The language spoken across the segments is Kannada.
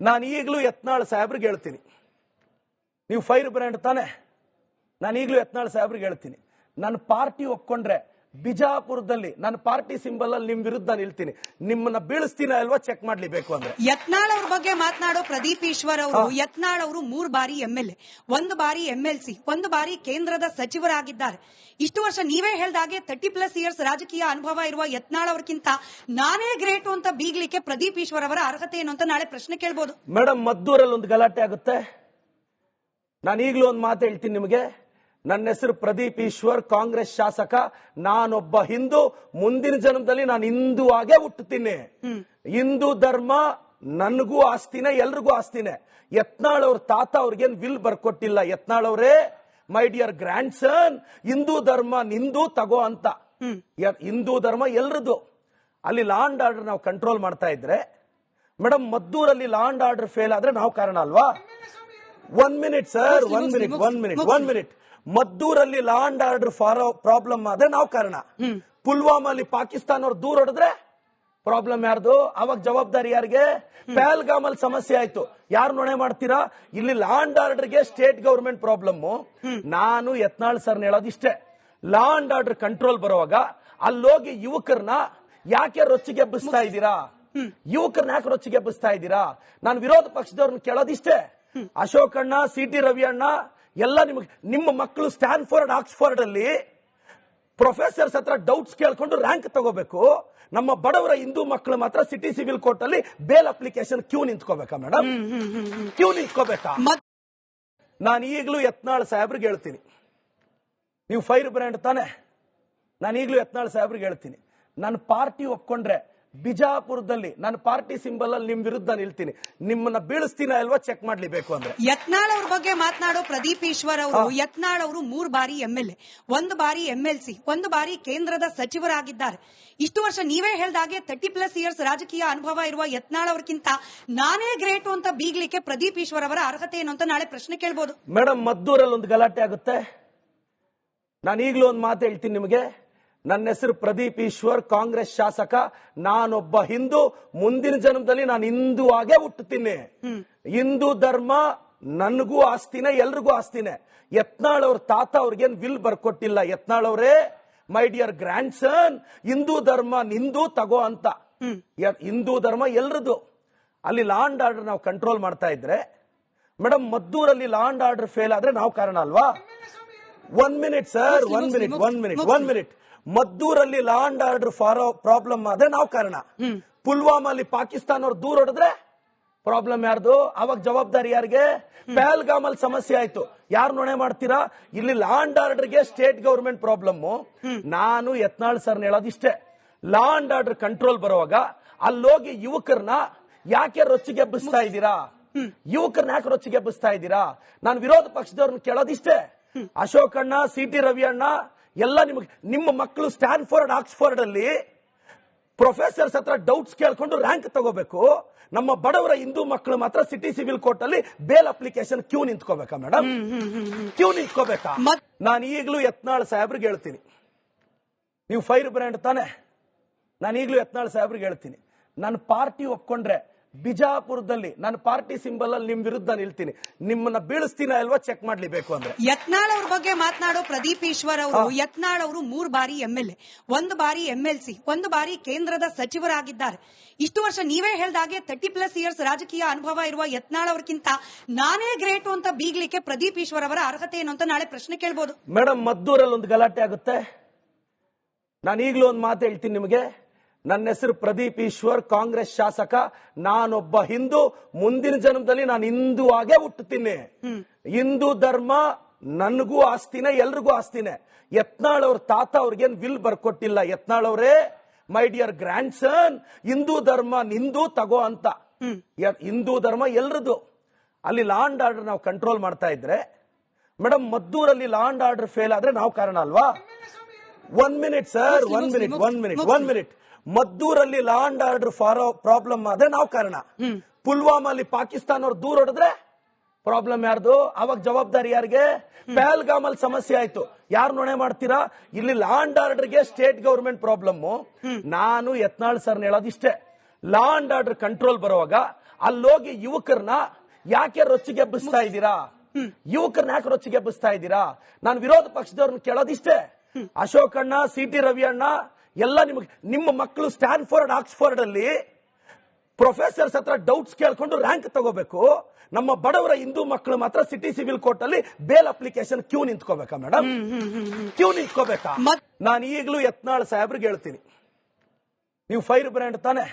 ನಾನು ಈಗಲೂ ಯತ್ನಾಳ್ ಸಾಹೇಬ್ರಿಗೆ ಹೇಳ್ತೀನಿ. ನೀವು ಫೈರ್ ಬ್ರ್ಯಾಂಡ್ ತಾನೆ? ನಾನು ಈಗಲೂ ಯತ್ನಾಳ್ ಸಾಹೇಬ್ರಿಗೆ ಹೇಳ್ತೀನಿ. ನನ್ನ ಪಾರ್ಟಿ ಒಪ್ಕೊಂಡ್ರೆ ಬಿಜಾಪುರದಲ್ಲಿ ನಾನು ಪಾರ್ಟಿ ಸಿಂಬಲ್ ಅಲ್ಲಿ ನಿಮ್ ವಿರುದ್ಧ ನಿಲ್ತೀನಿ. ನಿಮ್ಮನ್ನ ಬೀಳಿಸ್ತೀನ ಅಲ್ವಾ ಚೆಕ್ ಮಾಡ್ಲಿ ಬೇಕು ಅಂದ್ರೆ. ಯತ್ನಾಳ್ ಅವ್ರ ಬಗ್ಗೆ ಮಾತನಾಡೋ ಪ್ರದೀಪ್ ಈಶ್ವರ್ ಅವರು ಯತ್ನಾಳ್ ಅವರು ಮೂರ್ ಬಾರಿ ಎಂಎಲ್ಎ ಒಂದು ಬಾರಿ ಎಂಎಲ್ಸಿ ಒಂದು ಬಾರಿ ಕೇಂದ್ರದ ಸಚಿವರಾಗಿದ್ದಾರೆ. ಇಷ್ಟು ವರ್ಷ ನೀವೇ ಹೇಳ್ದಾಗೆ ತರ್ಟಿ ಪ್ಲಸ್ ಇಯರ್ಸ್ ರಾಜಕೀಯ ಅನುಭವ ಇರುವ ಯತ್ನಾಳ್ ಅವ್ರಕ್ಕಿಂತ ನಾನೇ ಗ್ರೇಟ್ ಅಂತ ಬೀಗ್ಲಿಕ್ಕೆ ಪ್ರದೀಪ್ ಈಶ್ವರ್ ಅವರ ಅರ್ಹತೆ ಏನು ಅಂತ ನಾಳೆ ಪ್ರಶ್ನೆ ಕೇಳ್ಬೋದು. ಮೇಡಮ್ ಮದ್ದೂರಲ್ಲಿ ಒಂದು ಗಲಾಟೆ ಆಗುತ್ತೆ. ನಾನು ಈಗಲೂ ಒಂದು ಮಾತು ಹೇಳ್ತೀನಿ ನಿಮಗೆ. ನನ್ನ ಹೆಸರು ಪ್ರದೀಪ್ ಈಶ್ವರ್ ಕಾಂಗ್ರೆಸ್ ಶಾಸಕ. ನಾನೊಬ್ಬ ಹಿಂದೂ. ಮುಂದಿನ ಜನ್ಮದಲ್ಲಿ ನಾನು ಹಿಂದೂ ಆಗೇ ಹುಟ್ಟುತ್ತೀನಿ. ಹಿಂದೂ ಧರ್ಮ ನನಗೂ ಆಸ್ತಿನೇ ಎಲ್ರಿಗೂ ಆಸ್ತಿನೇ. ಯತ್ನಾಳ್ ಅವ್ರ ತಾತ ಅವ್ರಿಗೇನ್ ವಿಲ್ ಬರ್ಕೊಟ್ಟಿಲ್ಲ. ಯತ್ನಾಳ್ ಅವರೇ my dear grandson Hindu dharma ನಿಂದು ತಗೋ ಅಂತ. ಹಿಂದೂ ಧರ್ಮ ಎಲ್ರದು ಅಲ್ಲಿ ಲಾ ಅಂಡ್ ಆರ್ಡರ್ ನಾವು ಕಂಟ್ರೋಲ್ ಮಾಡ್ತಾ ಇದ್ರೆ ಮೇಡಮ್ ಮದ್ದೂರಲ್ಲಿ ಲಾ ಅಂಡ್ ಆರ್ಡರ್ ಫೇಲ್ ಆದ್ರೆ ನಾವು ಕಾರಣ ಅಲ್ವಾ? One minute sir one minute one minute. One minute ಮದ್ದೂರಲ್ಲಿ law and order ಫಾರೋ ಪ್ರಾಬ್ಲಮ್ ಆದ್ರೆ ನಾವು ಕಾರಣ. ಪುಲ್ವಾಮಲ್ಲಿ ಪಾಕಿಸ್ತಾನ ಅವ್ರು ದೂರ ಹೊಡೆದ್ರೆ ಪ್ರಾಬ್ಲಮ್ ಯಾರ್ದು? ಅವಾಗ ಜವಾಬ್ದಾರಿ ಯಾರಿಗೆ? ಪಹಲ್ಗಾಮ್ ಅಲ್ಲಿ ಸಮಸ್ಯೆ ಆಯ್ತು. ಯಾರು ನೊಣೆ ಮಾಡ್ತೀರಾ? ಇಲ್ಲಿ ಲಾ ಅಂಡ್ ಆರ್ಡರ್ಗೆ ಸ್ಟೇಟ್ ಗವರ್ಮೆಂಟ್ ಪ್ರಾಬ್ಲಮ್ ನಾನು ಯತ್ನಾಳ್ ಸರ್ ಹೇಳೋದಿಷ್ಟೇ ಲಾ ಅಂಡ್ ಆರ್ಡರ್ ಕಂಟ್ರೋಲ್ ಬರುವಾಗ ಅಲ್ಲೋಗಿ ಯುವಕರನ್ನ ಯಾಕೆ ರೊಚ್ಚಿಗೆ ಎಬ್ಬಿಸ್ತಾ ಇದ್ದೀರಾ? ಯುವಕರನ್ನ ಯಾಕೆ ರೊಚ್ಚಿಗೆ ಎಬ್ಬಿಸ್ತಾ ಇದ್ದೀರಾ? ನಾನು ವಿರೋಧ ಪಕ್ಷದವ್ರನ್ನ ಕೇಳೋದಿಷ್ಟೇ ಅಶೋಕ್ ಅಣ್ಣ ಸಿ ಟಿ ರವಿ ಅಣ್ಣ ಎಲ್ಲ ನಿಮಗೆ ನಿಮ್ಮ ಮಕ್ಕಳು ಸ್ಟ್ಯಾನ್ಫೋರ್ಡ್ ಆಕ್ಸ್ಫೋರ್ಡ್ ಅಲ್ಲಿ ಪ್ರೊಫೆಸರ್ಸ್ ಹತ್ರ ಡೌಟ್ಸ್ ಕೇಳ್ಕೊಂಡು ರ್ಯಾಂಕ್ ತಗೋಬೇಕು. ನಮ್ಮ ಬಡವರ ಹಿಂದೂ ಮಕ್ಕಳು ಮಾತ್ರ ಸಿಟಿ ಸಿವಿಲ್ ಕೋರ್ಟ್ ಅಲ್ಲಿ ಬೇಲ್ ಅಪ್ಲಿಕೇಶನ್ ಕ್ಯೂ ನಿಂತ್ಕೋಬೇಕಾ ಮೇಡಮ್ ಕ್ಯೂ ನಿಂತ್ಕೋಬೇಕಾ? ನಾನು ಈಗಲೂ ಯತ್ನಾಳ್ ಸಾಹೇಬ್ರಿಗೆ ಹೇಳ್ತೀನಿ. ನೀವು ಫೈರ್ ಬ್ರ್ಯಾಂಡ್ ತಾನೆ? ನಾನು ಈಗಲೂ ಯತ್ನಾಳ್ ಸಾಹೇಬ್ರಿಗೆ ಹೇಳ್ತೀನಿ. ನನ್ನ ಪಾರ್ಟಿ ಒಪ್ಕೊಂಡ್ರೆ ಬಿಜಾಪುರದಲ್ಲಿ ನಾನು ಪಾರ್ಟಿ ಸಿಂಬಲ್ ಅಲ್ಲಿ ನಿಮ್ ವಿರುದ್ಧ ನಿಲ್ತೀನಿ. ನಿಮ್ಮನ್ನ ಬೀಳಿಸ್ತೀನ ಅಲ್ವಾ ಚೆಕ್ ಮಾಡ್ಲಿ ಬೇಕು ಅಂದ್ರೆ. ಯತ್ನಾಳ್ ಅವ್ರ ಬಗ್ಗೆ ಮಾತನಾಡೋ ಪ್ರದೀಪ್ ಈಶ್ವರ್ ಅವರು ಯತ್ನಾಳ್ ಅವರು ಮೂರ್ ಬಾರಿ ಎಂಎಲ್ಎ ಒಂದು ಬಾರಿ ಎಂಎಲ್ಸಿ ಒಂದು ಬಾರಿ ಕೇಂದ್ರದ ಸಚಿವರಾಗಿದ್ದಾರೆ. ಇಷ್ಟು ವರ್ಷ ನೀವೇ ಹೇಳ್ದಾಗೆ ತರ್ಟಿ ಪ್ಲಸ್ ಇಯರ್ಸ್ ರಾಜಕೀಯ ಅನುಭವ ಇರುವ ಯತ್ನಾಳ್ ಅವ್ರಕ್ಕಿಂತ ನಾನೇ ಗ್ರೇಟ್ ಅಂತ ಬೀಗ್ಲಿಕ್ಕೆ ಪ್ರದೀಪ್ ಈಶ್ವರ್ ಅವರ ಅರ್ಹತೆ ಏನು ಅಂತ ನಾಳೆ ಪ್ರಶ್ನೆ ಕೇಳ್ಬೋದು. ಮೇಡಮ್ ಮದ್ದೂರಲ್ಲಿ ಒಂದು ಗಲಾಟೆ ಆಗುತ್ತೆ. ನಾನು ಈಗಲೂ ಒಂದು ಮಾತು ಹೇಳ್ತೀನಿ ನಿಮಗೆ. ನನ್ನ ಹೆಸರು ಪ್ರದೀಪ್ ಈಶ್ವರ್ ಕಾಂಗ್ರೆಸ್ ಶಾಸಕ. ನಾನೊಬ್ಬ ಹಿಂದೂ. ಮುಂದಿನ ಜನ್ಮದಲ್ಲಿ ನಾನು ಹಿಂದೂ ಆಗೇ ಹುಟ್ಟುತ್ತೀನಿ. ಹಿಂದೂ ಧರ್ಮ ನನಗೂ ಆಸ್ತಿನೇ ಎಲ್ರಿಗೂ ಆಸ್ತಿನೇ. ಯತ್ನಾಳ್ ಅವ್ರ ತಾತ ಅವ್ರಿಗೇನ್ ವಿಲ್ ಬರ್ಕೊಟ್ಟಿಲ್ಲ. ಯತ್ನಾಳ್ ಅವರೇ my dear grandson Hindu dharma ನಿಂದು ತಗೋ ಅಂತ. ಹಿಂದೂ ಧರ್ಮ ಎಲ್ರದು. ಅಲ್ಲಿ ಲಾ ಅಂಡ್ ಆರ್ಡರ್ ನಾವು ಕಂಟ್ರೋಲ್ ಮಾಡ್ತಾ ಇದ್ರೆ ಮೇಡಮ್ ಮದ್ದೂರಲ್ಲಿ ಲಾ ಅಂಡ್ ಆರ್ಡರ್ ಫೇಲ್ ಆದ್ರೆ ನಾವು ಕಾರಣ ಅಲ್ವಾ? One minute sir one minute one minute. One minute ಮದ್ದೂರಲ್ಲಿ law and order ಫಾರೋ ಪ್ರಾಬ್ಲಮ್ ಆದ್ರೆ ನಾವು ಕಾರಣ. ಪುಲ್ವಾಮಲ್ಲಿ ಪಾಕಿಸ್ತಾನ ಅವ್ರು ದೂರ ಹೊಡೆದ್ರೆ ಪ್ರಾಬ್ಲಮ್ ಯಾರ್ದು? ಅವಾಗ ಜವಾಬ್ದಾರಿ ಯಾರಿಗೆ? ಪಹಲ್ಗಾಮ್ ಅಲ್ಲಿ ಸಮಸ್ಯೆ ಆಯ್ತು. ಯಾರು ನೊಣೆ ಮಾಡ್ತೀರಾ? ಇಲ್ಲಿ ಲಾ ಅಂಡ್ ಆರ್ಡರ್ಗೆ ಸ್ಟೇಟ್ ಗವರ್ಮೆಂಟ್ ಪ್ರಾಬ್ಲಮ್ ನಾನು ಯತ್ನಾಳ್ ಸರ್ ಹೇಳೋದಿಷ್ಟೇ ಲಾ ಅಂಡ್ ಆರ್ಡರ್ ಕಂಟ್ರೋಲ್ ಬರುವಾಗ ಅಲ್ಲೋಗಿ ಯುವಕರನ್ನ ಯಾಕೆ ರೊಚ್ಚಿಗೆ ಎಬ್ಬಿಸ್ತಾ ಇದ್ದೀರಾ? ಯುವಕರನ್ನ ಯಾಕೆ ರೊಚ್ಚಿಗೆ ಎಬ್ಬಿಸ್ತಾ ಇದ್ದೀರಾ? ನಾನು ವಿರೋಧ ಪಕ್ಷದವ್ರನ್ನ ಕೇಳೋದಿಷ್ಟೇ ಅಶೋಕ್ ಅಣ್ಣ ಸಿ ಟಿ ರವಿ ಅಣ್ಣ ಎಲ್ಲ ನಿಮಗೆ ನಿಮ್ಮ ಮಕ್ಕಳು ಸ್ಟ್ಯಾನ್ಫೋರ್ಡ್ ಆಕ್ಸ್ಫೋರ್ಡ್ ಅಲ್ಲಿ ಪ್ರೊಫೆಸರ್ಸ್ ಹತ್ರ ಡೌಟ್ಸ್ ಕೇಳ್ಕೊಂಡು ರ್ಯಾಂಕ್ ತಗೋಬೇಕು. ನಮ್ಮ ಬಡವರ ಹಿಂದೂ ಮಕ್ಕಳು ಮಾತ್ರ ಸಿಟಿ ಸಿವಿಲ್ ಕೋರ್ಟ್ ಅಲ್ಲಿ ಬೇಲ್ ಅಪ್ಲಿಕೇಶನ್ ಕ್ಯೂ ನಿಂತ್ಕೋಬೇಕಾ ಮೇಡಮ್ ಕ್ಯೂ ನಿಂತ್ಕೋಬೇಕಾ? ನಾನು ಈಗಲೂ ಯತ್ನಾಳ್ ಸಾಹೇಬ್ರಿಗೆ ಹೇಳ್ತೀನಿ. ನೀವು ಫೈರ್ ಬ್ರ್ಯಾಂಡ್ ತಾನೆ? ನಾನು ಈಗಲೂ ಯತ್ನಾಳ್ ಸಾಹೇಬ್ರಿಗೆ ಹೇಳ್ತೀನಿ. ನನ್ನ ಪಾರ್ಟಿ ಒಪ್ಕೊಂಡ್ರೆ ಬಿಜಾಪುರದಲ್ಲಿ ನಾನು ಪಾರ್ಟಿ ಸಿಂಬಲ್ ಅಲ್ಲಿ ನಿಮ್ ವಿರುದ್ಧ ನಿಲ್ತೀನಿ. ನಿಮ್ಮನ್ನ ಬೀಳಿಸ್ತೀನ ಅಲ್ವಾ ಚೆಕ್ ಮಾಡ್ಲಿ ಬೇಕು ಅಂದ್ರೆ. ಯತ್ನಾಳ್ ಅವ್ರ ಬಗ್ಗೆ ಮಾತನಾಡೋ ಪ್ರದೀಪ್ ಈಶ್ವರ್ ಅವರು ಯತ್ನಾಳ್ ಅವರು ಮೂರ್ ಬಾರಿ ಎಂಎಲ್ಎ ಒಂದು ಬಾರಿ ಎಂಎಲ್ಸಿ ಒಂದು ಬಾರಿ ಕೇಂದ್ರದ ಸಚಿವರಾಗಿದ್ದಾರೆ. ಇಷ್ಟು ವರ್ಷ ನೀವೇ ಹೇಳ್ದಾಗೆ ತರ್ಟಿ ಪ್ಲಸ್ ಇಯರ್ಸ್ ರಾಜಕೀಯ ಅನುಭವ ಇರುವ ಯತ್ನಾಳ್ ಅವ್ರಕ್ಕಿಂತ ನಾನೇ ಗ್ರೇಟ್ ಅಂತ ಬೀಗ್ಲಿಕ್ಕೆ ಪ್ರದೀಪ್ ಈಶ್ವರ್ ಅವರ ಅರ್ಹತೆ ಏನು ಅಂತ ನಾಳೆ ಪ್ರಶ್ನೆ ಕೇಳ್ಬೋದು. ಮೇಡಮ್ ಮದ್ದೂರಲ್ಲಿ ಒಂದು ಗಲಾಟೆ ಆಗುತ್ತೆ. ನಾನು ಈಗಲೂ ಒಂದು ಮಾತು ಹೇಳ್ತೀನಿ ನಿಮಗೆ. ನನ್ನ ಹೆಸರು ಪ್ರದೀಪ್ ಈಶ್ವರ್ ಕಾಂಗ್ರೆಸ್ ಶಾಸಕ. ನಾನೊಬ್ಬ ಹಿಂದೂ. ಮುಂದಿನ ಜನ್ಮದಲ್ಲಿ ನಾನು ಹಿಂದೂ ಆಗೇ ಹುಟ್ಟುತ್ತೀನಿ. ಹಿಂದೂ ಧರ್ಮ ನನಗೂ ಆಸ್ತಿನೇ ಎಲ್ರಿಗೂ ಆಸ್ತಿನೇ. ಯತ್ನಾಳ್ ಅವ್ರ ತಾತ ಅವ್ರಿಗೇನ್ ವಿಲ್ ಬರ್ಕೊಟ್ಟಿಲ್ಲ. ಯತ್ನಾಳ್ ಅವರೇ my dear grandson Hindu dharma ನಿಂದು ತಗೋ ಅಂತ. ಹಿಂದೂ ಧರ್ಮ ಎಲ್ರದು. ಅಲ್ಲಿ ಲಾ ಅಂಡ್ ಆರ್ಡರ್ ನಾವು ಕಂಟ್ರೋಲ್ ಮಾಡ್ತಾ ಇದ್ರೆ ಮೇಡಮ್ ಮದ್ದೂರಲ್ಲಿ ಲಾ ಅಂಡ್ ಆರ್ಡರ್ ಫೇಲ್ ಆದ್ರೆ ನಾವು ಕಾರಣ ಅಲ್ವಾ? One minute sir one minute one minute. One minute ಮದ್ದೂರಲ್ಲಿ law and order ಫಾರೋ ಪ್ರಾಬ್ಲಮ್ ಆದ್ರೆ ನಾವು ಕಾರಣ. ಪುಲ್ವಾಮಲ್ಲಿ ಪಾಕಿಸ್ತಾನ ಅವ್ರು ದೂರ ಹೊಡೆದ್ರೆ ಪ್ರಾಬ್ಲಮ್ ಯಾರ್ದು? ಅವಾಗ ಜವಾಬ್ದಾರಿ ಯಾರಿಗೆ? ಪಹಲ್ಗಾಮ್ ಅಲ್ಲಿ ಸಮಸ್ಯೆ ಆಯ್ತು. ಯಾರು ನೊಣೆ ಮಾಡ್ತೀರಾ? ಇಲ್ಲಿ ಲಾ ಅಂಡ್ ಆರ್ಡರ್ಗೆ ಸ್ಟೇಟ್ ಗವರ್ಮೆಂಟ್ ಪ್ರಾಬ್ಲಮ್ ನಾನು ಯತ್ನಾಳ್ ಸರ್ ಹೇಳೋದಿಷ್ಟೇ ಲಾ ಅಂಡ್ ಆರ್ಡರ್ ಕಂಟ್ರೋಲ್ ಬರುವಾಗ ಅಲ್ಲೋಗಿ ಯುವಕರನ್ನ ಯಾಕೆ ರೊಚ್ಚಿಗೆ ಎಬ್ಬಿಸ್ತಾ ಇದ್ದೀರಾ? ಯುವಕರನ್ನ ಯಾಕೆ ರೊಚ್ಚಿಗೆಬ್ಬಿಸ್ತಾ ಇದ್ದೀರಾ? ನಾನು ವಿರೋಧ ಪಕ್ಷದವ್ರನ್ನ ಕೇಳೋದಿಷ್ಟೇ ಅಶೋಕ್ ಅಣ್ಣ ಸಿ ಟಿ ರವಿ ಅಣ್ಣ ಎಲ್ಲ ನಿಮಗೆ ನಿಮ್ಮ ಮಕ್ಕಳು ಸ್ಟ್ಯಾನ್ಫೋರ್ಡ್ ಆಕ್ಸ್ಫೋರ್ಡ್ ಅಲ್ಲಿ ಪ್ರೊಫೆಸರ್ಸ್ ಹತ್ರ ಡೌಟ್ಸ್ ಕೇಳ್ಕೊಂಡು ರ್ಯಾಂಕ್ ತಗೋಬೇಕು. ನಮ್ಮ ಬಡವರ ಹಿಂದೂ ಮಕ್ಕಳು ಮಾತ್ರ ಸಿಟಿ ಸಿವಿಲ್ ಕೋರ್ಟ್ ಅಲ್ಲಿ ಬೇಲ್ ಅಪ್ಲಿಕೇಶನ್ ಕ್ಯೂ ನಿಂತ್ಕೋಬೇಕಾ ಮೇಡಮ್ ಕ್ಯೂ ನಿಂತ್ಕೋಬೇಕಾ? ನಾನು ಈಗಲೂ ಯತ್ನಾಳ್ ಸಾಹೇಬ್ರಿಗೆ ಹೇಳ್ತೀನಿ. ನೀವು ಫೈರ್ ಬ್ರ್ಯಾಂಡ್ ತಾನೆ?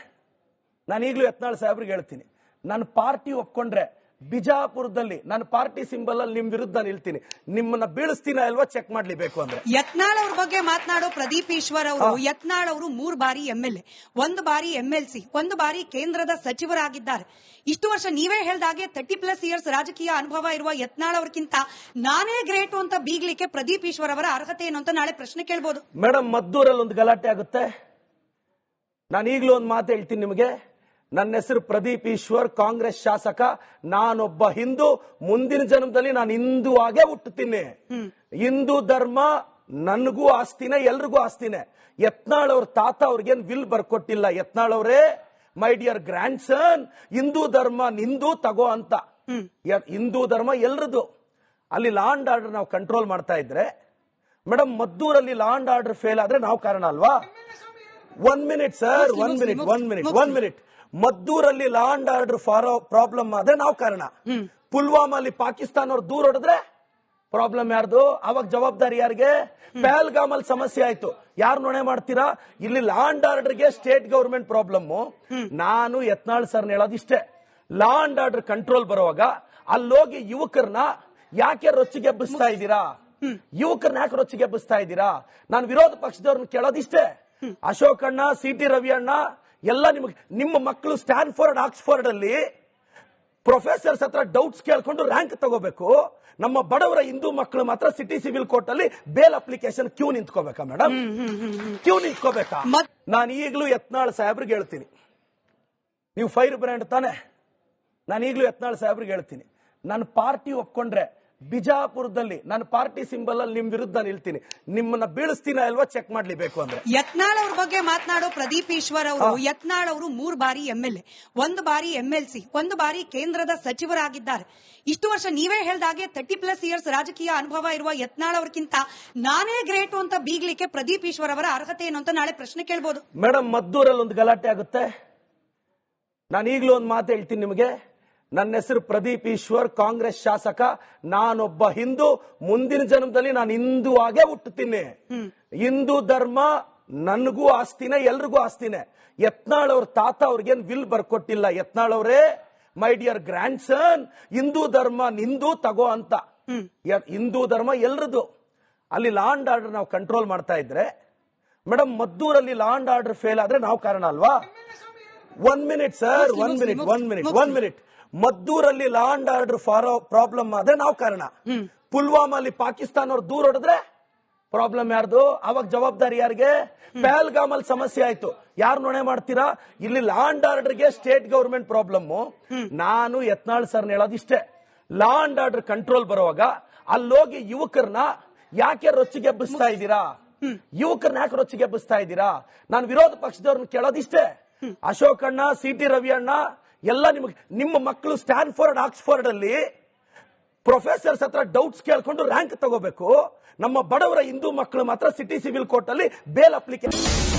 ನಾನು ಈಗಲೂ ಯತ್ನಾಳ್ ಸಾಹೇಬ್ರಿಗೆ ಹೇಳ್ತೀನಿ. ನನ್ನ ಪಾರ್ಟಿ ಒಪ್ಕೊಂಡ್ರೆ ಬಿಜಾಪುರದಲ್ಲಿ ನಾನು ಪಾರ್ಟಿ ಸಿಂಬಲ್ ಅಲ್ಲಿ ನಿಮ್ ವಿರುದ್ಧ ನಿಲ್ತೀನಿ. ನಿಮ್ಮನ್ನ ಬೀಳಿಸ್ತೀನ ಅಲ್ವಾ ಚೆಕ್ ಮಾಡ್ಲಿ ಬೇಕು ಅಂದ್ರೆ. ಯತ್ನಾಳ್ ಅವ್ರ ಬಗ್ಗೆ ಮಾತನಾಡೋ ಪ್ರದೀಪ್ ಈಶ್ವರ್ ಅವರು ಯತ್ನಾಳ್ ಅವರು ಮೂರ್ ಬಾರಿ ಎಂಎಲ್ಎ ಒಂದು ಬಾರಿ ಎಂಎಲ್ಸಿ ಒಂದು ಬಾರಿ ಕೇಂದ್ರದ ಸಚಿವರಾಗಿದ್ದಾರೆ. ಇಷ್ಟು ವರ್ಷ ನೀವೇ ಹೇಳ್ದಾಗೆ ತರ್ಟಿ ಪ್ಲಸ್ ಇಯರ್ಸ್ ರಾಜಕೀಯ ಅನುಭವ ಇರುವ ಯತ್ನಾಳ್ ಅವ್ರಕ್ಕಿಂತ ನಾನೇ ಗ್ರೇಟ್ ಅಂತ ಬೀಗ್ಲಿಕ್ಕೆ ಪ್ರದೀಪ್ ಈಶ್ವರ್ ಅವರ ಅರ್ಹತೆ ಏನು ಅಂತ ನಾಳೆ ಪ್ರಶ್ನೆ ಕೇಳ್ಬೋದು. ಮೇಡಮ್ ಮದ್ದೂರಲ್ಲಿ ಒಂದು ಗಲಾಟೆ ಆಗುತ್ತೆ. ನಾನು ಈಗಲೂ ಒಂದು ಮಾತು ಹೇಳ್ತೀನಿ ನಿಮಗೆ. ನನ್ನ ಹೆಸರು ಪ್ರದೀಪ್ ಈಶ್ವರ್ ಕಾಂಗ್ರೆಸ್ ಶಾಸಕ. ನಾನೊಬ್ಬ ಹಿಂದೂ. ಮುಂದಿನ ಜನ್ಮದಲ್ಲಿ ನಾನು ಹಿಂದೂ ಆಗೇ ಹುಟ್ಟುತ್ತೀನಿ. ಹಿಂದೂ ಧರ್ಮ ನನಗೂ ಆಸ್ತಿನೇ ಎಲ್ರಿಗೂ ಆಸ್ತಿನೇ. ಯತ್ನಾಳ್ ಅವ್ರ ತಾತ ಅವ್ರಿಗೇನ್ ವಿಲ್ ಬರ್ಕೊಟ್ಟಿಲ್ಲ. ಯತ್ನಾಳ್ ಅವರೇ my dear grandson Hindu dharma ನಿಂದು ತಗೋ ಅಂತ. ಹಿಂದೂ ಧರ್ಮ ಎಲ್ರದು. ಅಲ್ಲಿ ಲಾ ಅಂಡ್ ಆರ್ಡರ್ ನಾವು ಕಂಟ್ರೋಲ್ ಮಾಡ್ತಾ ಇದ್ರೆ ಮೇಡಮ್ ಮದ್ದೂರಲ್ಲಿ ಲಾ ಅಂಡ್ ಆರ್ಡರ್ ಫೇಲ್ ಆದ್ರೆ ನಾವು ಕಾರಣ ಅಲ್ವಾ? One minute sir one minute one minute. One minute ಮದ್ದೂರಲ್ಲಿ law and order ಫಾರೋ ಪ್ರಾಬ್ಲಮ್ ಆದ್ರೆ ನಾವು ಕಾರಣ. ಪುಲ್ವಾಮಲ್ಲಿ ಪಾಕಿಸ್ತಾನ ಅವ್ರು ದೂರ ಹೊಡೆದ್ರೆ ಪ್ರಾಬ್ಲಮ್ ಯಾರ್ದು? ಅವಾಗ ಜವಾಬ್ದಾರಿ ಯಾರಿಗೆ? ಪಹಲ್ಗಾಮ್ ಅಲ್ಲಿ ಸಮಸ್ಯೆ ಆಯ್ತು. ಯಾರು ನೊಣೆ ಮಾಡ್ತೀರಾ? ಇಲ್ಲಿ ಲಾ ಅಂಡ್ ಆರ್ಡರ್ಗೆ ಸ್ಟೇಟ್ ಗವರ್ಮೆಂಟ್ ಪ್ರಾಬ್ಲಮ್ ನಾನು ಯತ್ನಾಳ್ ಸರ್ ಹೇಳೋದಿಷ್ಟೇ ಲಾ ಅಂಡ್ ಆರ್ಡರ್ ಕಂಟ್ರೋಲ್ ಬರುವಾಗ ಅಲ್ಲೋಗಿ ಯುವಕರನ್ನ ಯಾಕೆ ರೊಚ್ಚಿಗೆ ಎಬ್ಬಿಸ್ತಾ ಇದ್ದೀರಾ? ಯುವಕರನ್ನ ಯಾಕೆ ರೊಚ್ಚಿಗೆಬ್ಬಿಸ್ತಾ ಇದ್ದೀರಾ? ನಾನು ವಿರೋಧ ಪಕ್ಷದವ್ರನ್ನ ಕೇಳೋದಿಷ್ಟೇ ಅಶೋಕ್ ಅಣ್ಣ ಸಿ ಟಿ ರವಿ ಅಣ್ಣ ಎಲ್ಲ ನಿಮಗೆ ನಿಮ್ಮ ಮಕ್ಕಳು ಸ್ಟ್ಯಾನ್ಫೋರ್ಡ್ ಆಕ್ಸ್ಫೋರ್ಡ್ ಅಲ್ಲಿ ಪ್ರೊಫೆಸರ್ಸ್ ಹತ್ರ ಡೌಟ್ಸ್ ಕೇಳ್ಕೊಂಡು ರ್ಯಾಂಕ್ ತಗೋಬೇಕು. ನಮ್ಮ ಬಡವರ ಹಿಂದೂ ಮಕ್ಕಳು ಮಾತ್ರ ಸಿಟಿ ಸಿವಿಲ್ ಕೋರ್ಟ್ ಅಲ್ಲಿ ಬೇಲ್ ಅಪ್ಲಿಕೇಶನ್ ಕ್ಯೂ ನಿಂತ್ಕೋಬೇಕಾ ಮೇಡಮ್ ಕ್ಯೂ ನಿಂತ್ಕೋಬೇಕಾ? ನಾನು ಈಗಲೂ ಯತ್ನಾಳ್ ಸಾಹೇಬ್ರಿಗೆ ಹೇಳ್ತೀನಿ. ನೀವು ಫೈರ್ ಬ್ರ್ಯಾಂಡ್ ತಾನೆ? ನಾನು ಈಗಲೂ ಯತ್ನಾಳ್ ಸಾಹೇಬ್ರಿಗೆ ಹೇಳ್ತೀನಿ. ನನ್ನ ಪಾರ್ಟಿ ಒಪ್ಕೊಂಡ್ರೆ ಬಿಜಾಪುರದಲ್ಲಿ ನನ್ನ ಪಾರ್ಟಿ ಸಿಂಬಲ್ ಅಲ್ಲಿ ನಿಮ್ ವಿರುದ್ಧ ನಿಲ್ತೀನಿ. ನಿಮ್ಮನ್ನ ಬೀಳಿಸ್ತೀನ ಅಲ್ವಾ ಚೆಕ್ ಮಾಡ್ಲಿಬೇಕು ಅಂದ್ರೆ. ಯತ್ನಾಳ್ ಅವ್ರ ಬಗ್ಗೆ ಮಾತನಾಡೋ ಪ್ರದೀಪ್ ಈಶ್ವರ್ ಅವರು ಯತ್ನಾಳ್ ಅವರು ಮೂರ್ ಬಾರಿ ಎ ಒಂದು ಬಾರಿ ಎಂ ಎಲ್ ಸಿ ಒಂದು ಬಾರಿ ಕೇಂದ್ರದ ಸಚಿವರಾಗಿದ್ದಾರೆ. ಇಷ್ಟು ವರ್ಷ ನೀವೇ ಹೇಳ್ದಾಗೆ ತರ್ಟಿ ಪ್ಲಸ್ ಇಯರ್ಸ್ ರಾಜಕೀಯ ಅನುಭವ ಇರುವ ಯತ್ನಾಳ್ ಅವ್ರಕ್ಕಿಂತ ನಾನೇ ಗ್ರೇಟ್ ಅಂತ ಬೀಗ್ಲಿಕ್ಕೆ ಪ್ರದೀಪ್ ಈಶ್ವರ್ ಅವರ ಅರ್ಹತೆ ಏನು ಅಂತ ನಾಳೆ ಪ್ರಶ್ನೆ ಕೇಳ್ಬೋದು. ಮೇಡಮ್ ಮದ್ದೂರಲ್ಲಿ ಒಂದು ಗಲಾಟೆ ಆಗುತ್ತೆ. ನಾನು ಈಗಲೂ ಒಂದು ಮಾತು ಹೇಳ್ತೀನಿ ನಿಮಗೆ. ನನ್ನ ಹೆಸರು ಪ್ರದೀಪ್ ಈಶ್ವರ್ ಕಾಂಗ್ರೆಸ್ ಶಾಸಕ. ನಾನೊಬ್ಬ ಹಿಂದೂ. ಮುಂದಿನ ಜನ್ಮದಲ್ಲಿ ನಾನು ಹಿಂದೂ ಆಗೇ ಹುಟ್ಟುತ್ತೀನಿ. ಹಿಂದೂ ಧರ್ಮ ನನಗೂ ಆಸ್ತಿನೇ ಎಲ್ರಿಗೂ ಆಸ್ತಿನೇ. ಯತ್ನಾಳ್ ಅವ್ರ ತಾತ ಅವ್ರಿಗೇನ್ ವಿಲ್ ಬರ್ಕೊಟ್ಟಿಲ್ಲ. ಯತ್ನಾಳ್ ಅವರೇ my dear grandson Hindu ಧರ್ಮ ನಿಂದು ತಗೋ ಅಂತ. ಹಿಂದೂ ಧರ್ಮ ಎಲ್ರದು. ಅಲ್ಲಿ ಲಾ ಅಂಡ್ ಆರ್ಡರ್ ನಾವು ಕಂಟ್ರೋಲ್ ಮಾಡ್ತಾ ಇದ್ರೆ ಮೇಡಮ್ ಮದ್ದೂರಲ್ಲಿ ಲಾ ಅಂಡ್ ಆರ್ಡರ್ ಫೇಲ್ ಆದ್ರೆ ನಾವು ಕಾರಣ ಅಲ್ವಾ? One minute sir one minute one minute. One minute ಮದ್ದೂರಲ್ಲಿ law and order ಫಾರೋ ಪ್ರಾಬ್ಲಮ್ ಆದ್ರೆ ನಾವು ಕಾರಣ. ಪುಲ್ವಾಮಲ್ಲಿ ಪಾಕಿಸ್ತಾನ ಅವ್ರು ದೂರ ಹೊಡೆದ್ರೆ ಪ್ರಾಬ್ಲಮ್ ಯಾರ್ದು? ಅವಾಗ ಜವಾಬ್ದಾರಿ ಯಾರಿಗೆ? ಪಹಲ್ಗಾಮ್ ಅಲ್ಲಿ ಸಮಸ್ಯೆ ಆಯ್ತು. ಯಾರು ನೊಣೆ ಮಾಡ್ತೀರಾ? ಇಲ್ಲಿ ಲಾ ಅಂಡ್ ಆರ್ಡರ್ಗೆ ಸ್ಟೇಟ್ ಗವರ್ಮೆಂಟ್ ಪ್ರಾಬ್ಲಮ್ ನಾನು ಯತ್ನಾಳ್ ಸರ್ ಹೇಳೋದಿಷ್ಟೇ ಲಾ ಅಂಡ್ ಆರ್ಡರ್ ಕಂಟ್ರೋಲ್ ಬರುವಾಗ ಅಲ್ಲೋಗಿ ಯುವಕರನ್ನ ಯಾಕೆ ರೊಚ್ಚಿಗೆ ಎಬ್ಬಿಸ್ತಾ ಇದ್ದೀರಾ? ಯುವಕರನ್ನ ಯಾಕೆ ರೊಚ್ಚಿಗೆಬ್ಬಿಸ್ತಾ ಇದ್ದೀರಾ? ನಾನು ವಿರೋಧ ಪಕ್ಷದವ್ರನ್ನ ಕೇಳೋದಿಷ್ಟೇ ಅಶೋಕ್ ಅಣ್ಣ ಸಿ ಟಿ ರವಿ ಅಣ್ಣ ಎಲ್ಲ ನಿಮಗೆ, ನಿಮ್ಮ ಮಕ್ಕಳು ಸ್ಟ್ಯಾನ್ಫೋರ್ಡ್ ಆಕ್ಸ್ಫೋರ್ಡ್ ಅಲ್ಲಿ ಪ್ರೊಫೆಸರ್ಸ್ ಹತ್ರ ಡೌಟ್ಸ್ ಕೇಳ್ಕೊಂಡು ರ್ಯಾಂಕ್ ತಗೋಬೇಕು. ನಮ್ಮ ಬಡವರ ಹಿಂದೂ ಮಕ್ಕಳು ಮಾತ್ರ ಸಿಟಿ ಸಿವಿಲ್ ಕೋರ್ಟ್ ಅಲ್ಲಿ ಬೇಲ್ ಅಪ್ಲಿಕೇಶನ್